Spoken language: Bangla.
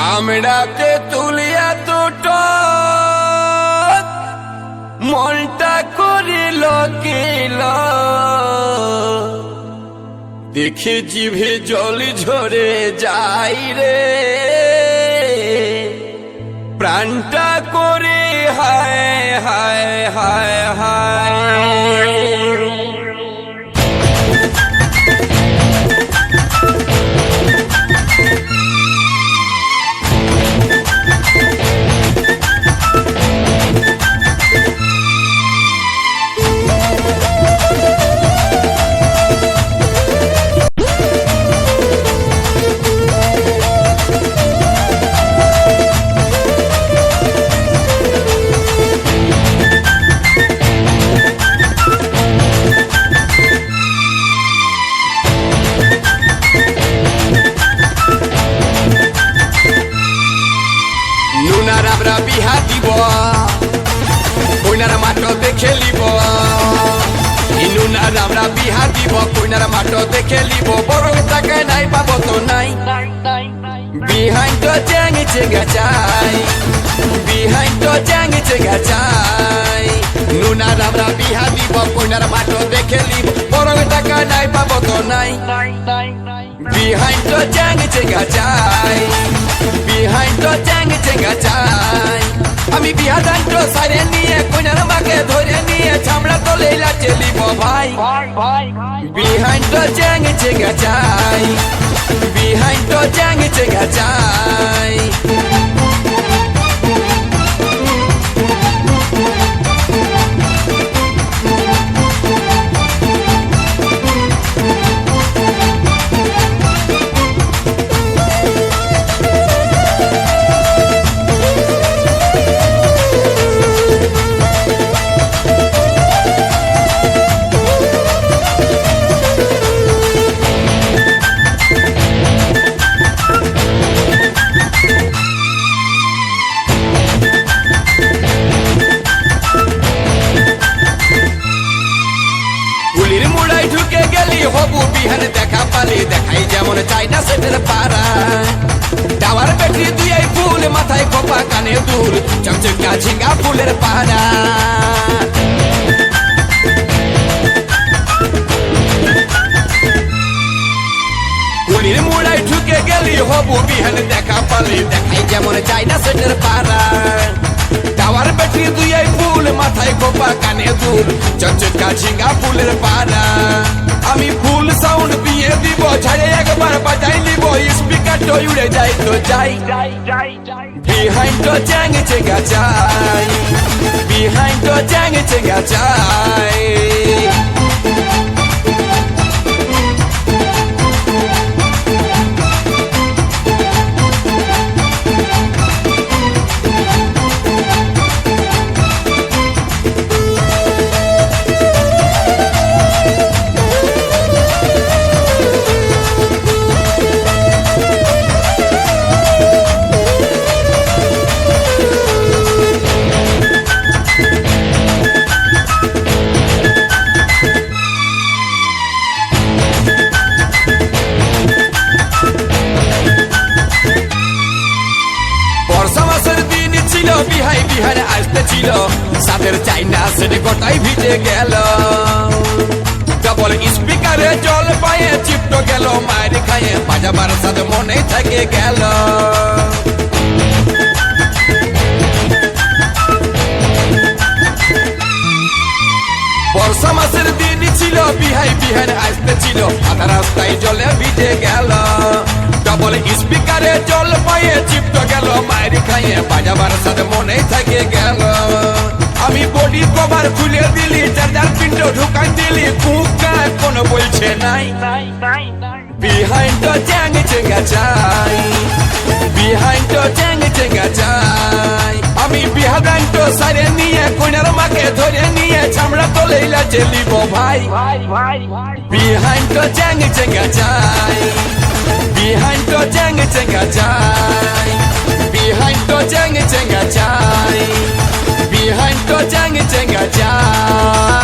আমড়াতে তুলিয়া দুট। মনটা করিল কিল। দেখে জিভে জল ঝরে যাই রে। প্রাণটা করে হায় হায় হায় হায়। বিহা দিব কইনার মাঠতে খেলিব ই নুনার আমরা বিহা দিব কইনার মাঠতে খেলিব বড় টাকা নাই পাবো তো নাই বিহাইন তো চ্যাং চেঙ্গা চাই বিহাইন তো চ্যাং চেঙ্গা চাই নুনার আমরা বিহা দিব কইনার মাঠতে খেলিব বড় টাকা নাই পাবো তো নাই বিহাইন তো চ্যাং চেঙ্গা চাই বিহা দান্ত সারে নিয়ে কোনার মাকে ধরে নিয়ে ছামড়া তো লেলা চেলিব ভাই। বিহাইন তো চ্যাং চেঙ্গা চাই বিহাইন তো চ্যাং চেঙ্গা চাই যেমন চাইনা সেটের পাড়া টাওয়ার ব্যাটারি দুই আই ফুল মাথায় খোপা কানে দুল চকচকা ঝিঙ্গা ফুলের পাড়া গুলির মুড়াই ঢুকে গেলি হবু বিহান দেখা পালি দেখাই যেমন চাইনা সেটের পাড়া টাওয়ার ব্যাটারি দুই আই ফুল মাথায় খোপা কানে দুল চকচকা ঝিঙ্গা ফুলের পাড়া আমি ফুল সাউন্ড দিয়ে দিব ঝাড়ে একবার বাজাই নিব উড়ে যাই তো যাই বিহাইন্ড তো চ্যাং চেঙ্গা চাই বিহাইন্ড তো চ্যাং চেঙ্গা চাই ছিল। সাদের চাইনা সেটা ভিজে গেল। স্পিকারে জল পায়ে গেল, মায়ের খায়ে বাজাবার সাথে মনে থেকে গেল। বর্ষা মাসের দিন ছিল, বিহাই বিহারে আসতে ছিল, আধা রাস্তায় জলে ভিজে গেল। ডবল স্পিকারে জল পায়ে চিপটো গেল, মায়ের খাইয়ে বাজাবার সাথে মনে থেকে গেল কভার খুলে দিলি চার্জার পিন্ড ঢুকাই দিলি কুকা কোনো বলছে নাই। বিহাইন্ড চ্যাং চেঙ্গা চাই বিহাইন্ড চ্যাং চেঙ্গা চাই আমি বিহাদান তো সারে নিয়ে কোনার মাকে ধরে নিয়ে, চামড়া তো লেলা চেলিব ভাই। বিহাইন্ড চ্যাং চেঙ্গা চাই বিহাইন্ড চ্যাং চেঙ্গা চাই চেঙ্গা চাই